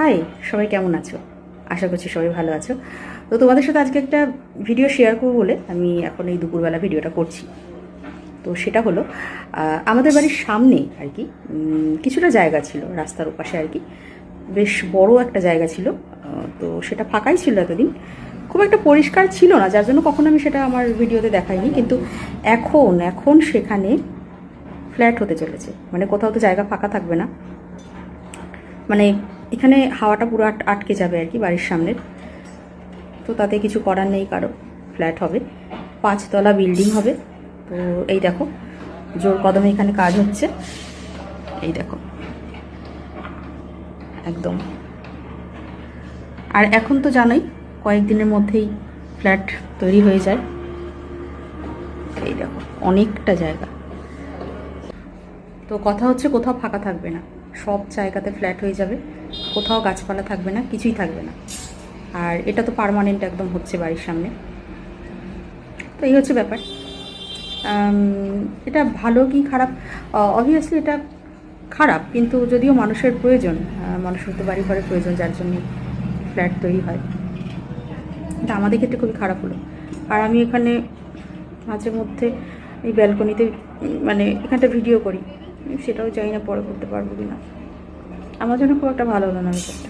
High সবাই কেমন আছো? আশা করছি সবাই ভালো আছো। তো তোমাদের সাথে আজকে একটা ভিডিও শেয়ার করব বলে আমি এখন এই দুপুরবেলা ভিডিওটা করছি। তো সেটা হলো আমাদের বাড়ির সামনে আর কি কিছুটা জায়গা ছিল রাস্তার ওপাশে আর কি। বেশ বড় একটা জায়গা ছিল তো সেটা ফাঁকাই ছিল এতদিন। খুব একটা পরিষ্কার ছিল না, যার জন্য কখনো আমি সেটা আমার ভিডিওতে দেখাইনি, কিন্তু এখন এখন সেখানে ফ্ল্যাট হতে চলেছে। মানে কোথাও তো জায়গা ফাঁকা থাকবে না। মানে এখানে হাওয়াটা পুরো আট- আটকে যাবে আর কি বাড়ির সামনের। তো তাতে কিছু করার নেই, কারও ফ্ল্যাট হবে। পাঁচতলা বিল্ডিং হবে। তো এই দেখো, জোর কদমে এখানে কাজ হচ্ছে। এই দেখো। একদম। আর এখন তো জানোই, কয়েকদিনের মধ্যেই ফ্ল্যাট তৈরি হয়ে যায়। এই দেখো, অনেকটা জায়গা। তো কথা হচ্ছে কোথাও ফাঁকা থাকবে না। সব জায়গাতে ফ্ল্যাট হয়ে যাবে। কোথাও গাছপালা থাকবে না, কিছুই থাকবে না। আর এটা তো পার্মানেন্ট একদম হচ্ছে বাড়ির সামনে। তো এই হচ্ছে ব্যাপার। এটা ভালো কি খারাপ? অবভিয়াসলি এটা খারাপ, কিন্তু যদিও মানুষের প্রয়োজন মানুষের তো বাড়ি ঘরের প্রয়োজন, যার জন্য ফ্ল্যাট তৈরি হয়। এটা আমাদের ক্ষেত্রে খুবই খারাপ হলো। আর আমি এখানে মাঝে মধ্যে এই ব্যালকনিতে মানে এখানটা ভিডিও করি। সেটাও চাই না, পরে করতে পারব কি না আমার জন্য খুব একটা ভালো হলো না ব্যাপারটা